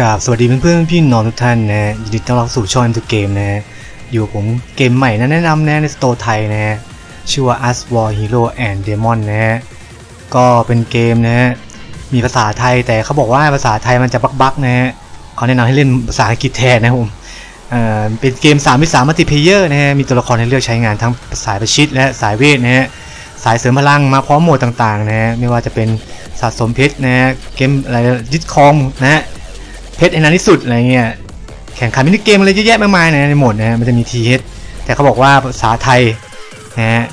กราบสวัสดีเพื่อนๆพี่น้องทุกท่านนะยินดีต้อนรับสู่ช่องทุกเกมนะอยู่ผมเกมใหม่นะแนะนำนะในสโตร์ไทยนะชื่อว่า Us War Hero and Demon นะก็เป็นเกมนะมีภาษาไทยแต่เขาบอกว่าภาษาไทยมันจะบักๆนะเขาแนะนำให้เล่นภาษาอังกฤษแทนนะผมเอ่อเป็นเกม3วิสามัลติเพเยอร์นะฮะมีตัวละครให้เลือกใช้งานทั้งสายประชิดและสายเวทนะฮะสายเสริมพลังมาพร้อมโหมดต่างๆนะฮะไม่ว่าจะเป็นสะสมเพชรนะฮะเกมอะไรยึดครองนะฮะ ชรไอ้นานที่สุดอะไรเงี้ยแข่งขันมินิเกมอะไรเยอะแยะมากมายนะในโหมดนะฮะมันจะมีทีเฮดแต่เขาบอกว่าภาษาไทยนะฮะ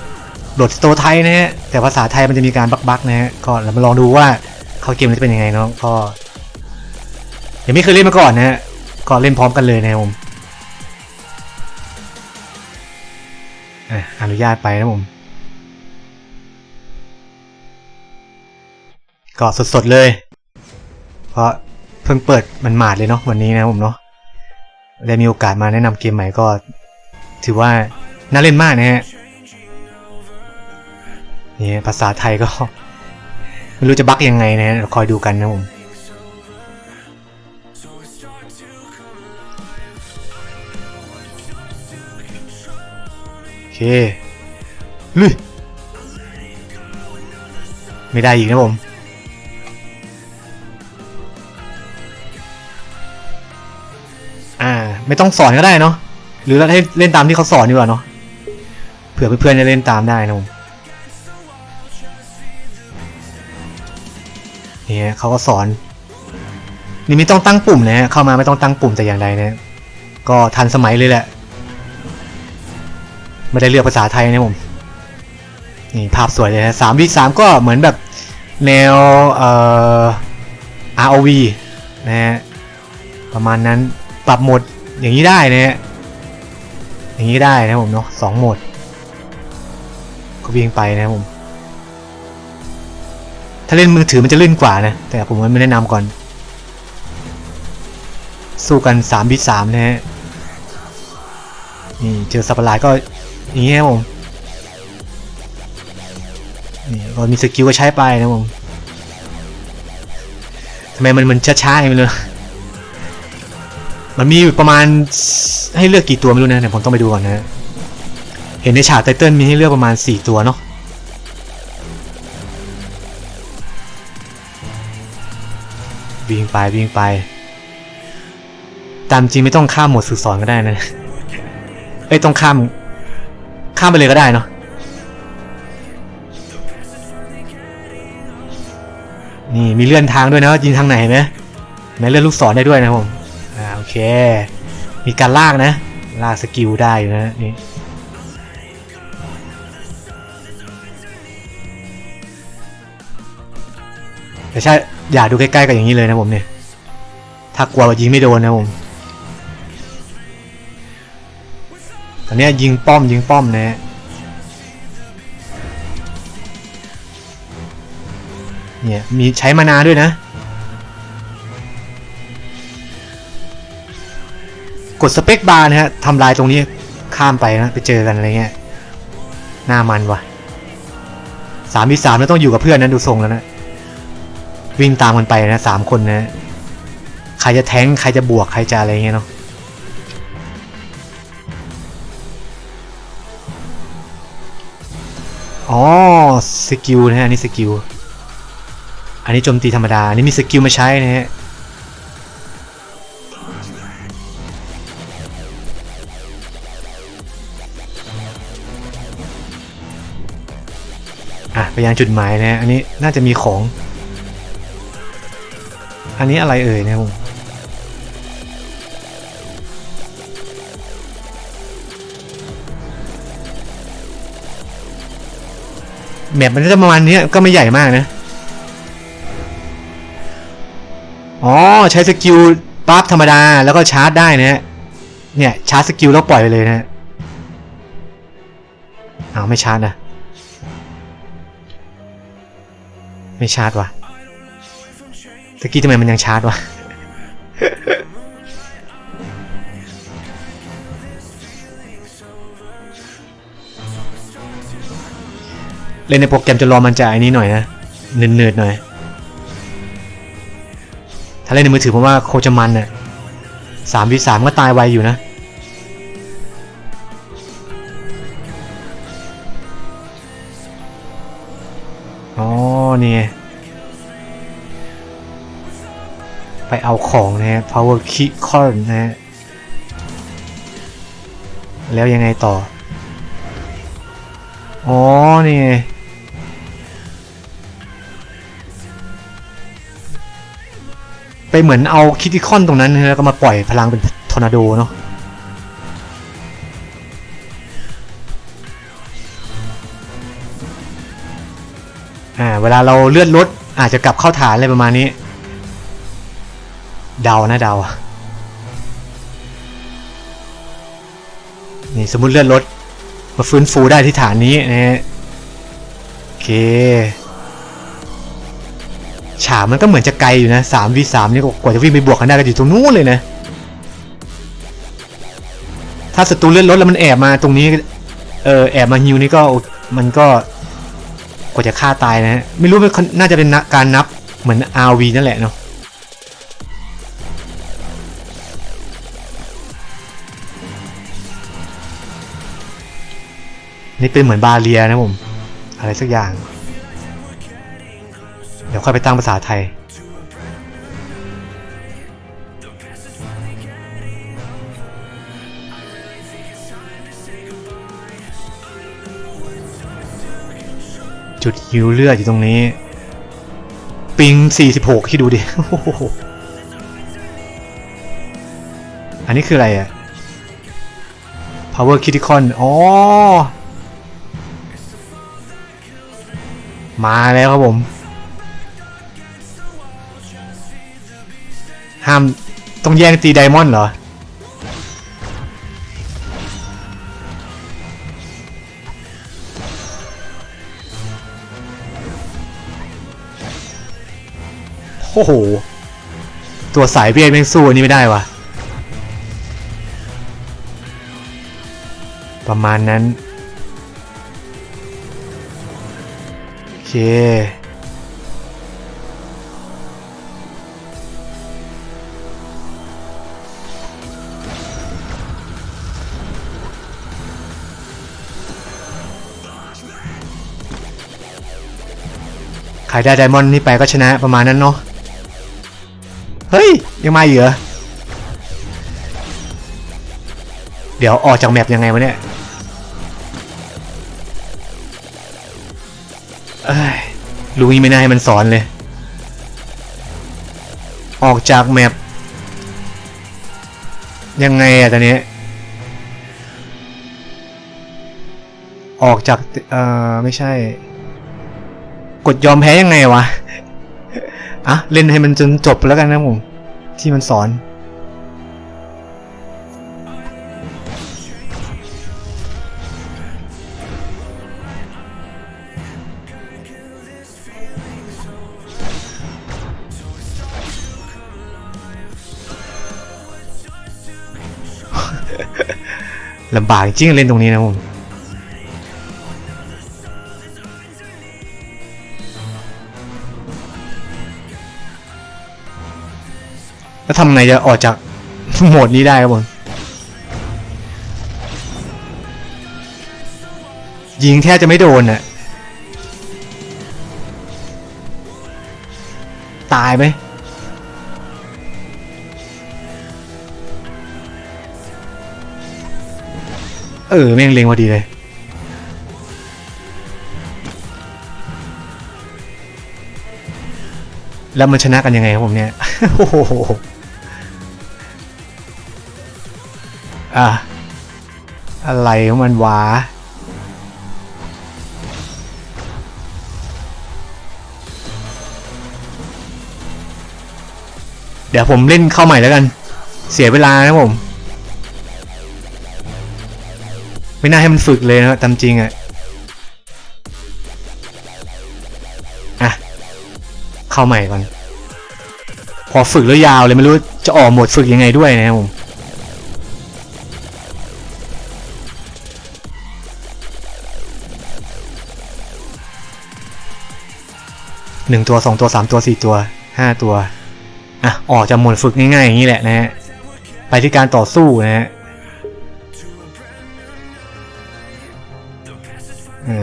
โหลดสโตไทยนะฮะแต่ภาษาไทยมันจะมีการบักๆนะฮะก็เรามาลองดูว่าเขาเกมมันจะเป็นยังไงเนาะก็ยังไม่เคยเล่นมาก่อนนะฮะก็เล่นพร้อมกันเลยนะผมอนุญาตไปนะผมก็สดๆเลย เพราะ พิ่งเปิดมันหมาดเลยเนาะวันนี้นะผมเนาะได้มีโอกาสมาแนะนำเกมใหม่ก็ ถือว่าน่าเล่นมากนะฮะนี่ภาษาไทยก็ไม่รู้จะบักยังไงนะฮะคอยดูกันนะผมโอเคลุยไม่ได้อีกนะผม ไม่ต้องสอนก็ได้เนาะหรือเราให้เล่นตามที่เขาสอนดีกว่าเนาะเผื่อเพื่อนๆจะเล่นตามได้นะผมเนี่ยเขาก็สอน นี่ไม่ต้องตั้งปุ่มนะฮะเข้ามาไม่ต้องตั้งปุ่มแต่อย่างใดนะก็ทันสมัยเลยแหละ ไม่ได้เลือกภาษาไทยนะผมนี่ภาพสวยเลยนะสามวิสามก็เหมือนแบบแนวเอ่อ ROV นะฮะประมาณนั้นปรับโหมด อย่างนี้ได้นะฮะอย่างนี้ได้นะผมเนาะสองโหมด ก็วิ่งไปนะผม ถ้าเล่นมือถือมันจะลื่นกว่านะ แต่ผมไม่แนะนำก่อน สู้กัน3บิต3นะฮะนี่เจอสัประหลาดก็อย่างนี้นะผมนี่ก็มีสกิลก็ใช้ไปนะผมทำไมมันมันช้าๆอย่างนี้เลย มันมีอยู่ประมาณให้เลือกกี่ตัวไม่รู้นะเดี๋ยวผมต้องไปดูก่อนนะ เห็นในฉากไตเติลมีให้เลือกประมาณ 4 ตัวเนาะวิ่งไปวิ่งไป ตามจริงไม่ต้องข้ามหมดฝึกสอนก็ได้นะเอ้ยต้องข้าม ข้ามไปเลยก็ได้เนาะนี่มีเลื่อนทางด้วยนะยิงทางไหนไหมแม้เลื่อนลูกศรได้ด้วยนะผม เค มีการลากนะ ลากสกิลได้นะนี่แต่ใช่อย่าดูใกล้ๆกับอย่างนี้เลยนะผมเนี่ย ถ้ากลัวยิงไม่โดนนะผมตอนเนี้ยยิงป้อมยิงป้อมนะฮะเนี่ยมีใช้มานาด้วยนะ กดสเปคบาร์นะฮะทำลายตรงนี้ข้ามไปนะไปเจอกันอะไรเงี้ยหน้ามันว่ะสามมีสามแล้วต้องอยู่กับเพื่อนนะดูทรงแล้วนะวิ่งตามกันไปนะสามคนนะใครจะแทงใครจะบวกใครจะอะไรเงี้ยเนาะอ๋อสกิลนะฮะอันนี้สกิลอันนี้โจมตีธรรมดาอันนี้มีสกิลมาใช้นะฮะ อะไปยังจุดหมายนะอันนี้น่าจะมีของ อันนี้อะไรเอ่ยนะครับผมแมปมันจะประมาณนี้ก็ไม่ใหญ่มากนะ อ๋อ ใช้สกิลปั๊บธรรมดาแล้วก็ชาร์จได้นะฮะ เนี่ยชาร์จสกิลแล้วปล่อยไปเลยนะฮะอ้าวไม่ชาร์จนะ ไม่ชาร์จวะตะกี้ทำไมมันยังชาร์จวะเล่นในโปรแกรมจะรอมันจะไอ้นี้หน่อยนะเนืดๆหน่อย ถ้าเล่นในมือถือผมว่าโคจะมันน่ะสามวิสามก็ตายไวอยู่นะ อ๋อ นี่ไงไปเอาของนะฮะ power key core นะฮะ แล้วยังไงต่อ อ๋อ นี่ไงไปเหมือนเอาคิติคอนตรงนั้นนะแล้วก็มาปล่อยพลังเป็นทอร์นาโดเนาะ เวลาเราเลื่อนรถอาจจะกลับเข้าฐานอะไรประมาณนี้ เดานะเดานี่สมมติเลื่อนรถมาฟื้นฟูได้ที่ฐานนี้นะโอเคฉากมันก็เหมือนจะไกลอยู่นะสามวีสามนี่กว่าจะวิ่งไปบวกกันได้ก็อยู่ตรงนู้นเลยนะ ถ้าศัตรูเลื่อนรถแล้วมันแอบมาตรงนี้ เออแอบมาฮิวนี่ก็มันก็ กว่าจะฆ่าตายนะฮะไม่รู้มันน่าจะเป็นการนับเหมือน RV นั่นแหละเนาะนี่เป็นเหมือนบาเลียนะผม อะไรสักอย่าง เดี๋ยวค่อยไปตั้งภาษาไทย จุดฮิวเลือดอยู่ตรงนี้ ปิง 46ที่ดูดิ อันนี้คืออะไรอะ power critical อ๋อ มาแล้วครับผม ห้าม ต้องแย่งตีไดมอนด์เหรอ อ้โห ตัวสายเบียดแม่งสู้อันนี้ไม่ได้วะประมาณนั้น โอเค ใครได้ไดมอนด์นี่ไปก็ชนะประมาณนั้นเนาะ เฮ้ย ยังมาอีกเหรอ เดี๋ยวออกจากแมปยังไงวะเนี่ยเอ้ยลุงนี่ไม่น่าให้มันสอนเลย ออกจากแมปยังไงอะตอนนี้ ออกจาก เอ่อ ไม่ใช่ กดยอมแพ้ยังไงวะ อะเล่นให้มันจนจบแล้วกันนะผม ที่มันสอน ลำบากจริงเล่นตรงนี้นะผม แล้วทำไงจะออกจากโหมดนี้ได้ครับผมยิงแทบจะไม่โดนน่ะตายไหมเออแม่งเล็งพอดีเลยแล้วมันชนะกันยังไงครับผมเนี่ย โอ้โห อะ อะไรของมันวะเดี๋ยวผมเล่นเข้าใหม่แล้วกัน เสียเวลานะผม ไม่น่าให้มันฝึกเลยนะตามจริงอะอะ เข้าใหม่ก่อน พอฝึกแล้วยาวเลยไม่รู้จะออกหมดฝึกยังไงด้วยนะครับผม หนึ่งตัวสองตัวสามตัวสี่ตัวห้าตัวอะออกจากหมวดฝึกง่ายๆอย่างนี้แหละนะฮะไปที่การต่อสู้นะฮะ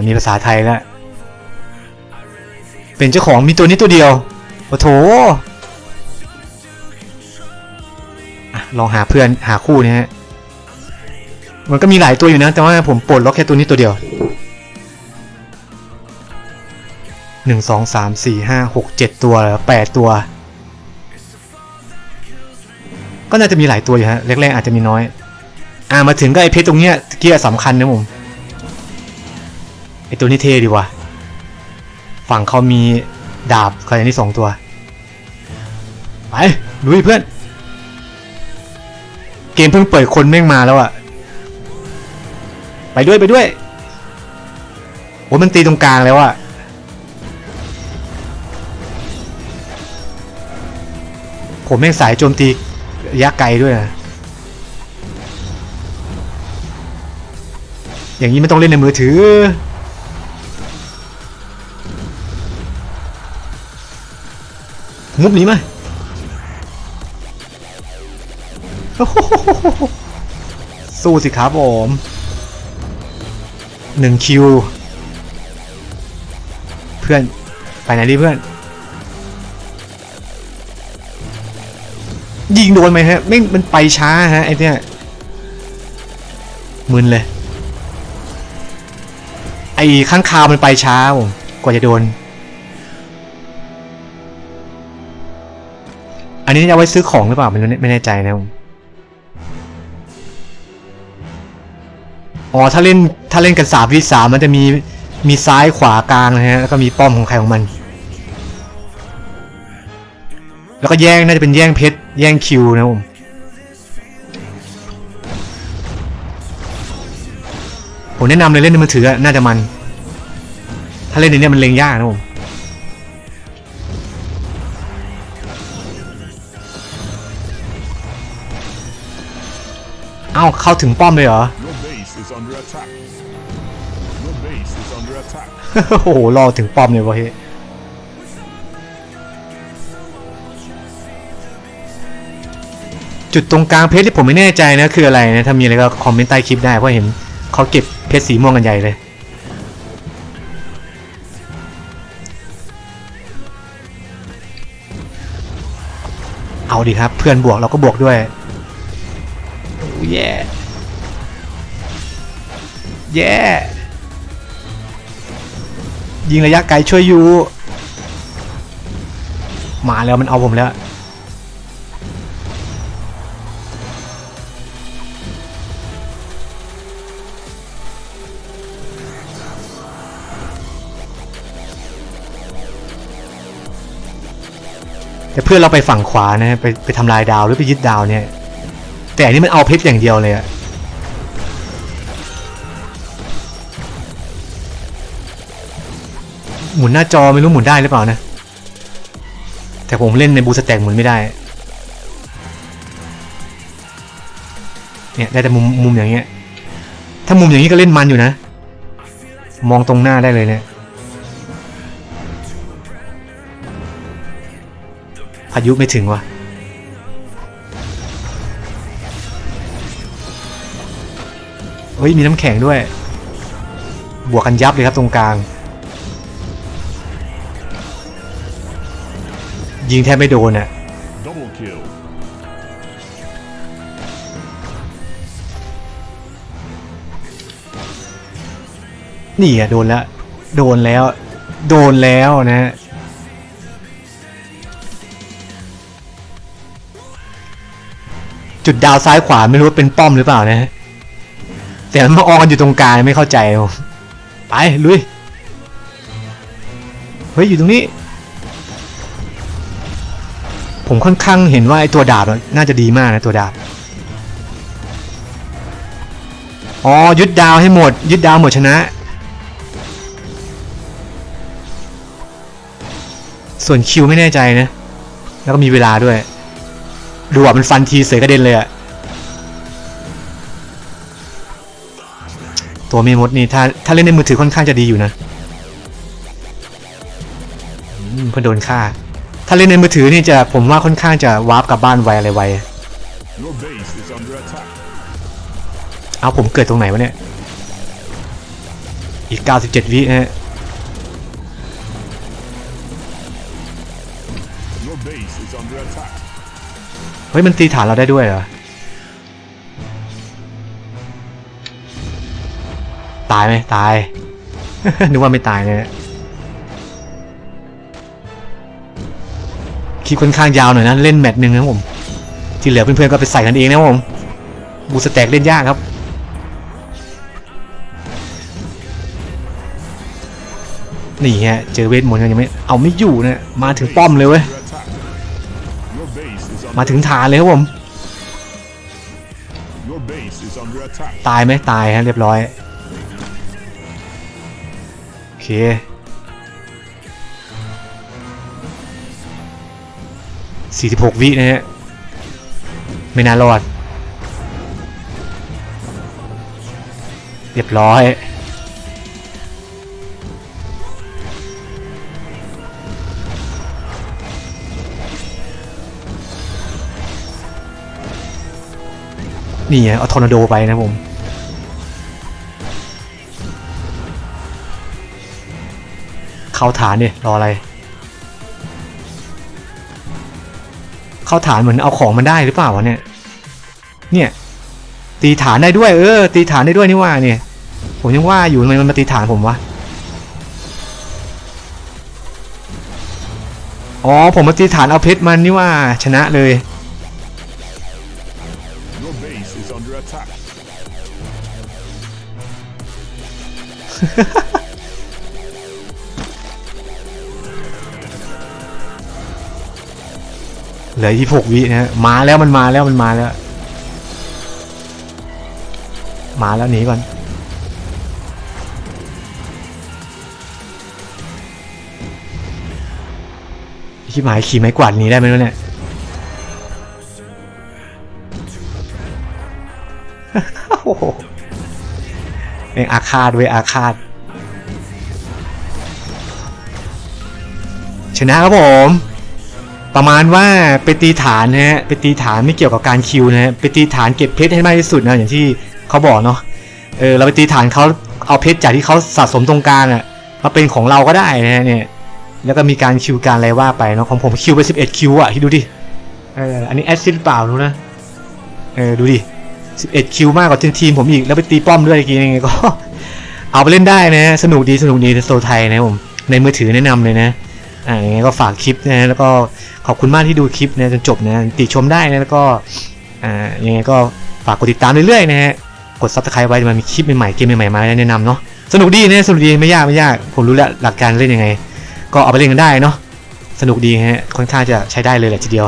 มีภาษาไทยแล้ว เป็นเจ้าของมีตัวนี้ตัวเดียวโอ้โถลองหาเพื่อนหาคู่นะฮะ มันก็มีหลายตัวอยู่นะ แต่ว่าผมปลดล็อกแค่ตัวนี้ตัวเดียว หนึ่งสองสามสี่ห้าหกเจ็ดตัวแปดตัว ก็น่าจะมีหลายตัวอยู่ฮะแรกๆอาจจะมีน้อย อ่ามาถึงก็ไอเพชรตรงเนี้ยเกียสำคัญนะผมไอตัวนี้เท่ดีว่ะฝั่งเขามีดาบใครนี่สองตัว ไปลุยเพื่อน เกมเพิ่งเปิดคนแม่งมาแล้วอะไปด้วยไปด้วยโอ้มันตีตรงกลางแล้วอะ ผมแม่งสายโจมตีระยะไกลด้วยนะอย่างนี้ไม่ต้องเล่นในมือถือ มุบหนี้มาโอ้โหสู้สิครับผมหนึ่งคิว เพื่อน ไปไหนดีเพื่อน ยิงโดนไหมฮะไม่มันไปช้าฮะไอ้เนี่ยมึนเลย ไอ้ข้างคาวมันไปช้าผมกว่าจะโดน อันนี้จะเอาไว้ซื้อของหรือเปล่าไม่รู้ไม่แน่ใจนะผมอ๋อถ้าเล่นถ้าเล่นกันสามวิสามมันจะมีมีซ้ายขวากลางนะฮะแล้วก็มีป้อมของใครของมัน แล้วก็แย่งน่าจะเป็นแย่งเพชรแย่งคิวนะผมผมแนะนำเลยเล่นในมือถือน่าจะมัน ถ้าเล่นในเนี้ยมันเล็งยากนะผมเอ้าเข้าถึงป้อมเลยเหรอโอ้โหรอถึงป้อมเลยวะเฮ้ จุดตรงกลางเพชรที่ผมไม่แน่ใจนะคืออะไรนะถ้ามีอะไรก็คอมเมนต์ใต้คลิปได้เพราะเห็นเขาเก็บเพชรสีม่วงกันใหญ่เลย เอาดีครับเพื่อนบวกเราก็บวกด้วยโอ้แย่แย่ยิงระยะไกลช่วยอยู่มาแล้วมันเอาผมแล้ว เพื่อนเราไปฝั่งขวานะไปไปทำลายดาวหรือไปยึดดาวเนี่ย แต่อันนี้มันเอาเพชรอย่างเดียวเลยอะหมุนหน้าจอไม่รู้หมุนได้หรือเปล่านะ แต่ผมเล่นในบูสแต็กหมุนไม่ได้ เนี่ยได้แต่มุมมุมอย่างเงี้ย ถ้ามุมอย่างนี้ก็เล่นมันอยู่นะ มองตรงหน้าได้เลยเนี่ย พายุไม่ถึงวะเฮ้ยมีน้ำแข็งด้วย บวกกันยับเลยครับตรงกลาง ยิงแทบไม่โดนอะ Double kill. นี่อะโดนแล้ว โดนแล้ว โดนแล้วนะ จุดดาวซ้ายขวาไม่รู้ว่าเป็นป้อมหรือเปล่านะฮะแต่มันมาออกันอยู่ตรงกลางไม่เข้าใจไปลุยเฮ้ยอยู่ตรงนี้ ผมค่อนข้างเห็นว่าไอ้ตัวดาบน่าจะดีมากนะตัวดาบอ๋อยึดดาวให้หมด ยึดดาวหมดชนะ ส่วนคิวไม่แน่ใจนะ แล้วก็มีเวลาด้วย ดูอะมันฟันทีเสยกระเด็นเลยอะตัวเมมดนี่ถ้าถ้าเล่นในมือถือค่อนข้างจะดีอยู่นะเพื่อโดนฆ่า ถ้าเล่นในมือถือนี่จะผมว่าค่อนข้างจะวาร์ปกลับบ้านไวอะไรไวเอาผมเกิดตรงไหนวะเนี่ย อีก 97 วินะฮะ เฮ้ยมันตีฐานเราได้ด้วยเหรอ ตายไหมตาย นึกว่าไม่ตายเลยนะคลิปค่อนข้างยาวหน่อยนะเล่นแมตช์หนึ่งนะครับผม ที่เหลือเพื่อนๆก็ไปใส่กันเองนะครับผมบูสแต็กเล่นยากครับนี่ฮะเจอเวทมนต์กันยังไม่เอาไม่อยู่นะมาถึงป้อมเลยเว้ย มา under ถึงฐานเลยครับผม Your base is under attack. ตายไหมตายฮะเรียบร้อยโอเคสี่สิบหกวินะฮะไม่น่ารอด เรียบร้อย นี่ไงเอาทอร์นาโดไปนะผมเข้าฐานเนี่ยรออะไร เข้าฐานเหมือนเอาของมันได้หรือเปล่าวะเนี่ย เนี่ย ตีฐานได้ด้วย เออ ตีฐานได้ด้วยนี่ว่าเนี่ย ผมยังว่าอยู่ทำไมมันมาตีฐานผมวะอ๋อผมมาตีฐานเอาเพชรมันนี่ว่าชนะเลย เหลือยี่หกวินะฮะมาแล้วมันมาแล้วมันมาแล้ว มาแล้วหนีก่อนชิบหายขี่ไม้กวาดหนีได้ไหมเนี่ยโอ้โห เองอาฆาตเวอาฆาตชนะครับผม ประมาณว่าไปตีฐานนะฮะไปตีฐานไม่เกี่ยวกับการคิวนะฮะไปตีฐานเก็บเพชรให้มากที่สุดนะอย่างที่เขาบอกเนาะเออเราไปตีฐานเขาเอาเพชรจากที่เขาสะสมตรงกลางอะมาเป็นของเราก็ได้นะฮะเนี่ยแล้วก็มีการคิวการอะไรว่าไปเนาะของผมคิวไป11คิวอะ่ะที่ดูดิเอออันนี้แอดซิดเปล่ารู้นะเออดูดิ 11 คิวมากกว่าทีมผมอีก แล้วไปตีป้อมด้วยอีกทียังไงก็ เอาไปเล่นได้นะ สนุกดีสนุกดีโซไทยนะผม ในมือถือแนะนำเลยนะ อ่ายังไงก็ฝากคลิปนะแล้วก็ขอบคุณมากที่ดูคลิปนะจนจบนะติชมได้นะแล้วก็อ่ายังไงก็ฝากกดติดตามเรื่อยๆนะฮะกดซับสไครต์ไว้มันมีคลิปใหม่ๆเกมใหม่ๆมาแนะนำเนาะสนุกดีนะสนุกดีไม่ยากไม่ยากผมรู้แล้วหลักการเล่นยังไง ก็เอาไปเล่นกันได้เนาะสนุกดีฮะค่อนข้างจะใช้ได้เลยแหละทีเดียว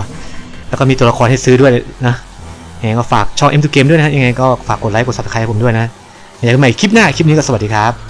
แล้วก็มีตัวละครให้ซื้อด้วยนะ ยังไงก็ฝากช่อง M2 Game ด้วยนะยังไงก็ฝากกดไลค์กดซับสไครต์ผมด้วยนะยังไงก็ใหม่คลิปหน้าคลิปนี้ก็สวัสดีครับ